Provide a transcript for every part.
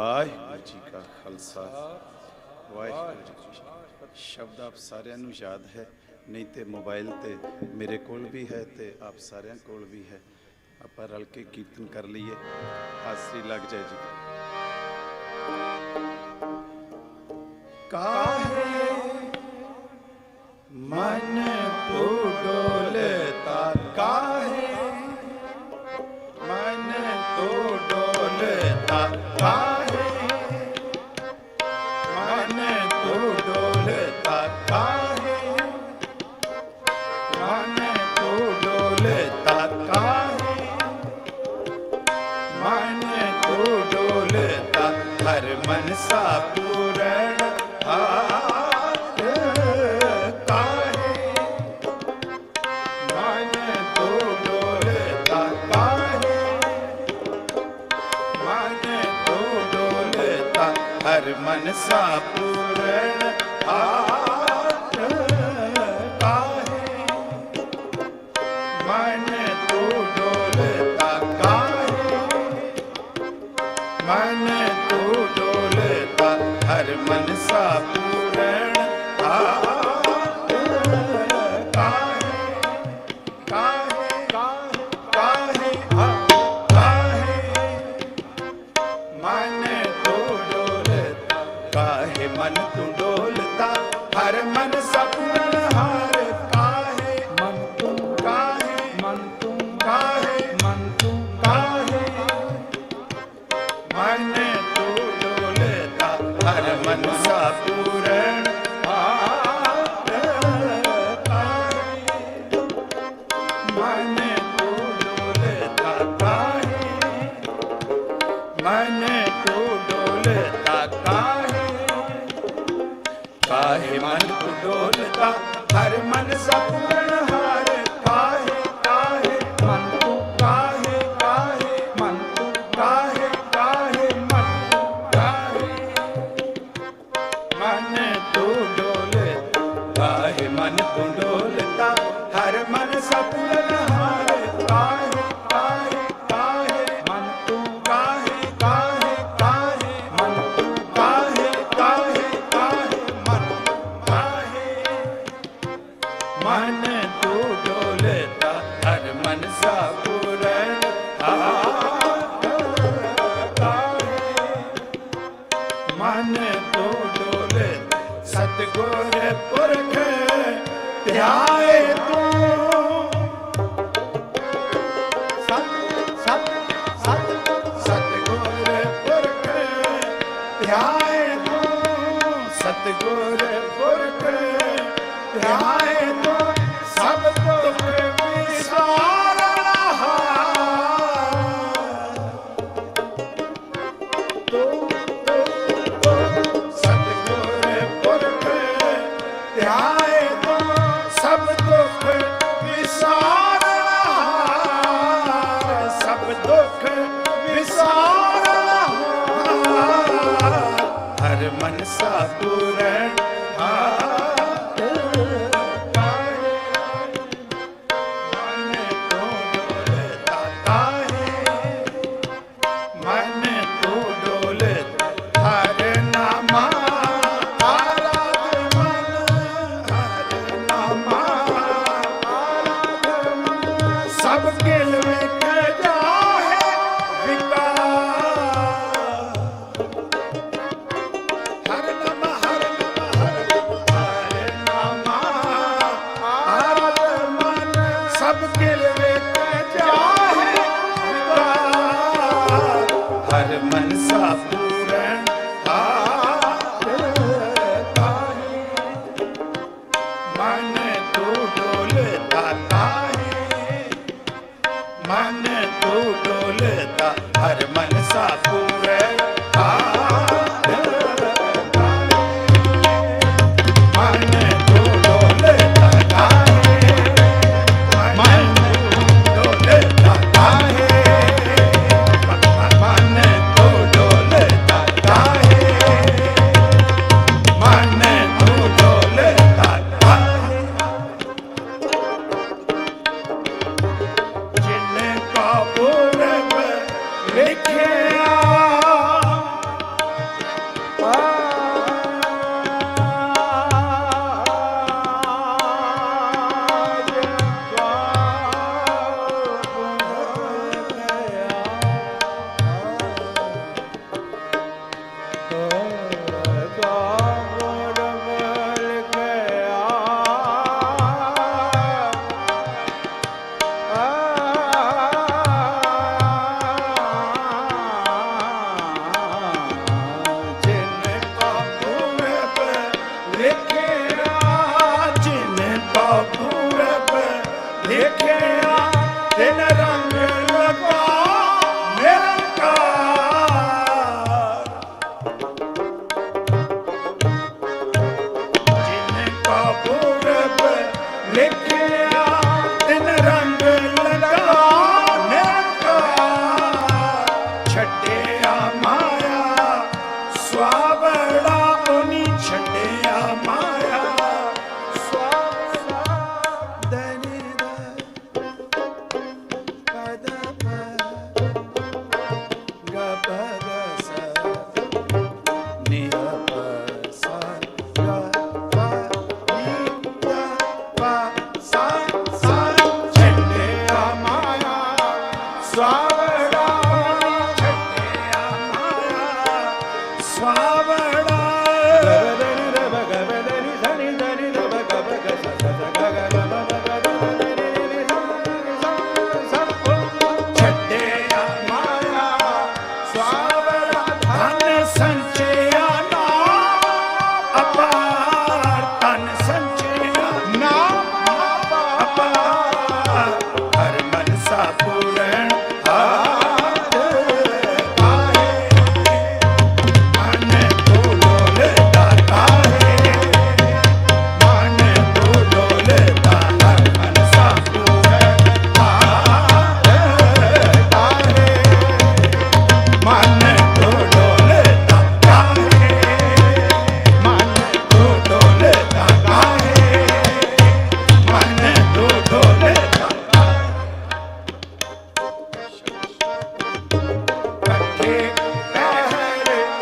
ਵਾਹਿਗੁਰੂ ਜੀ ਕਾ ਖਾਲਸਾ। ਵਾਹਿਗੁਰੂ ਜੀ ਸ਼ਬਦ ਆਪ ਸਾਰਿਆਂ ਨੂੰ ਯਾਦ ਹੈ, ਨਹੀਂ ਤੇ ਮੋਬਾਈਲ ਤੇ ਮੇਰੇ ਕੋਲ ਵੀ ਹੈ ਤੇ ਆਪ ਸਾਰਿਆਂ ਕੋਲ ਵੀ ਹੈ। ਆਪਾਂ ਰਲ ਕੇ ਕੀਰਤਨ ਕਰ ਲਈਏ। ਹਾਸਰੀ ਲੱਗ ਜਾਏ ਜੀ। ਕਾਹੇ ਮਨ ਮਨਸਾ ਪੂਰਨ ਆਟ ਕਾਹੇ ਮਨ ਤੂੰ ਡੋਲਤਾ ਕਾਹੇ ਮਨ ਤੂੰ ਡੋਲਤਾ ਹਰ ਮਨ ਕਰਦਾ ਹਰ ਮਨ ਸਭ ਮਨ ਸਤੁਰਣ ਆ हर मन सा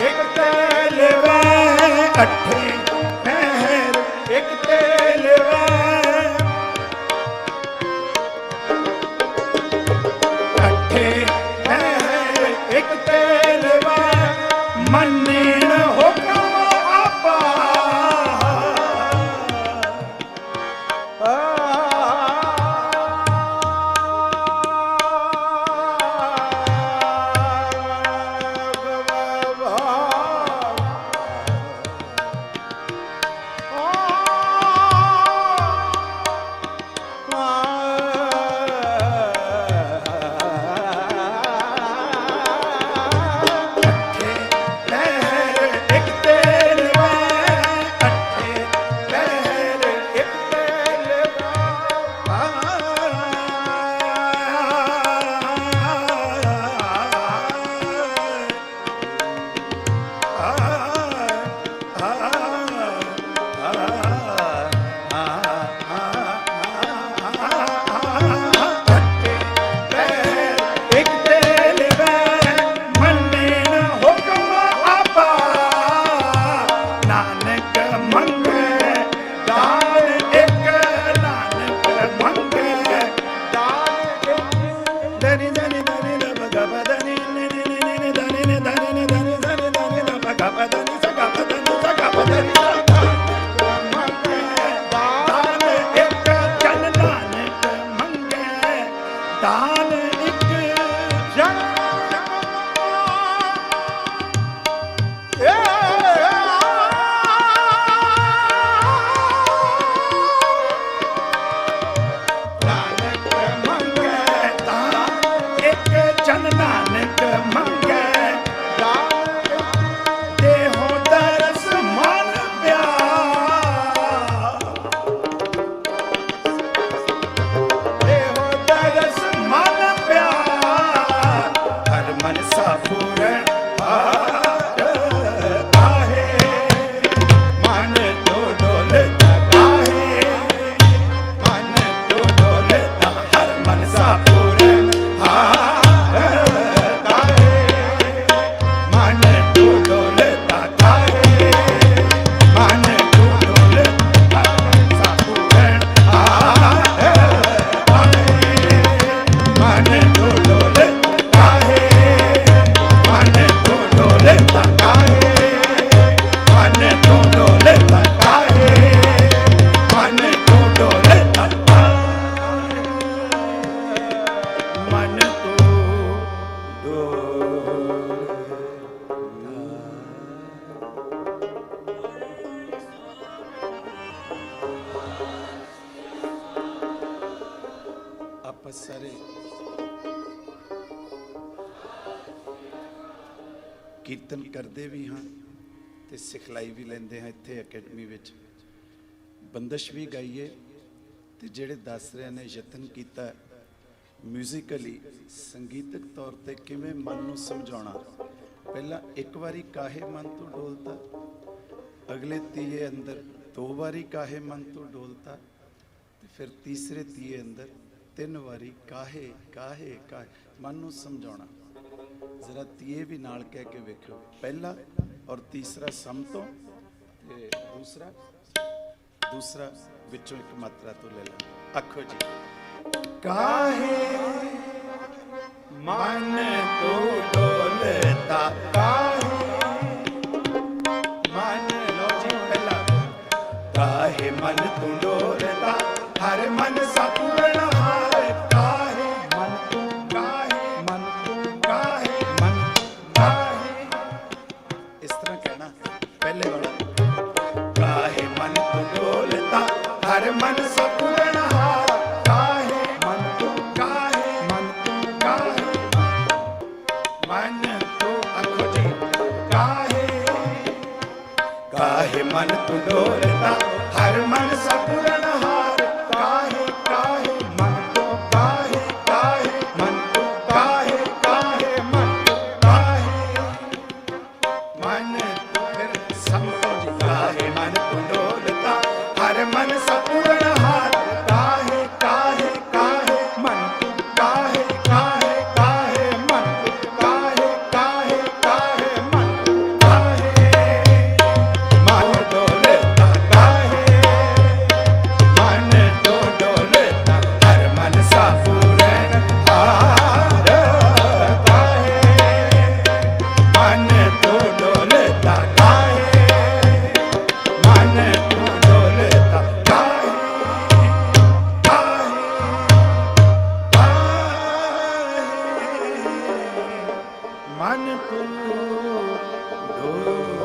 ਇੱਕ ਲਵੇ ਅੱਠੇ ਇੱਕ ਜਗ ਆਪਾਂ ਸਾਰੇ। ਕੀਰਤਨ ਕਰਦੇ ਵੀ ਹਾਂ ਤੇ ਸਿਖਲਾਈ ਵੀ ਲੈਂਦੇ ਹਾਂ ਇੱਥੇ ਅਕੈਡਮੀ ਵਿੱਚ। ਬੰਦਸ਼ ਵੀ ਗਾਈਏ ਤੇ ਜਿਹੜੇ ਦੱਸ ਰਹੇ ਨੇ, ਯਤਨ ਕੀਤਾ ਮਿਊਜ਼ੀਕਲੀ ਸੰਗੀਤਕ ਤੌਰ ਤੇ ਕਿਵੇਂ ਮਨ ਨੂੰ ਸਮਝਾਉਣਾ? ਪਹਿਲਾਂ ਇੱਕ ਵਾਰੀ ਕਾਹੇ ਮਨ ਤੋਂ ਡੋਲਤਾ, ਅਗਲੇ ਤੀਏ ਅੰਦਰ ਦੋ ਵਾਰੀ ਕਾਹੇ ਮਨ ਤੋਂ ਡੋਲਤਾ, ਤੇ ਫਿਰ ਤੀਸਰੇ ਤੀਏ ਅੰਦਰ ਤਿੰਨ ਵਾਰੀ ਕਾਹੇ ਕਾਹੇ ਕਾਹੇ, ਮਨ ਨੂੰ ਸਮਝਾਉਣਾ। ਜ਼ਰਾ ਤੀਏ ਵੀ ਨਾਲ ਕਹਿ ਕੇ ਵੇਖੋ ਪਹਿਲਾ ਔਰ ਤੀਸਰਾ ਸਮ ਤੋਂ, ਤੇ ਦੂਸਰਾ ਦੂਸਰਾ ਵਿੱਚੋਂ ਇੱਕ ਮਾਤਰਾ ਤੋਂ ਲੈ ਲਓ। ਆਖੋ ਜੀ। ਕਾਹੇ? ਮਨ ਤੂੰ ਡੋਲਤਾ ਕਾਹੇ? ਮਨ ਲੋ ਜੀ ਪਹਿਲਾ ਕਾਹੇ ਮਨ ਤੂੰ कान को डोर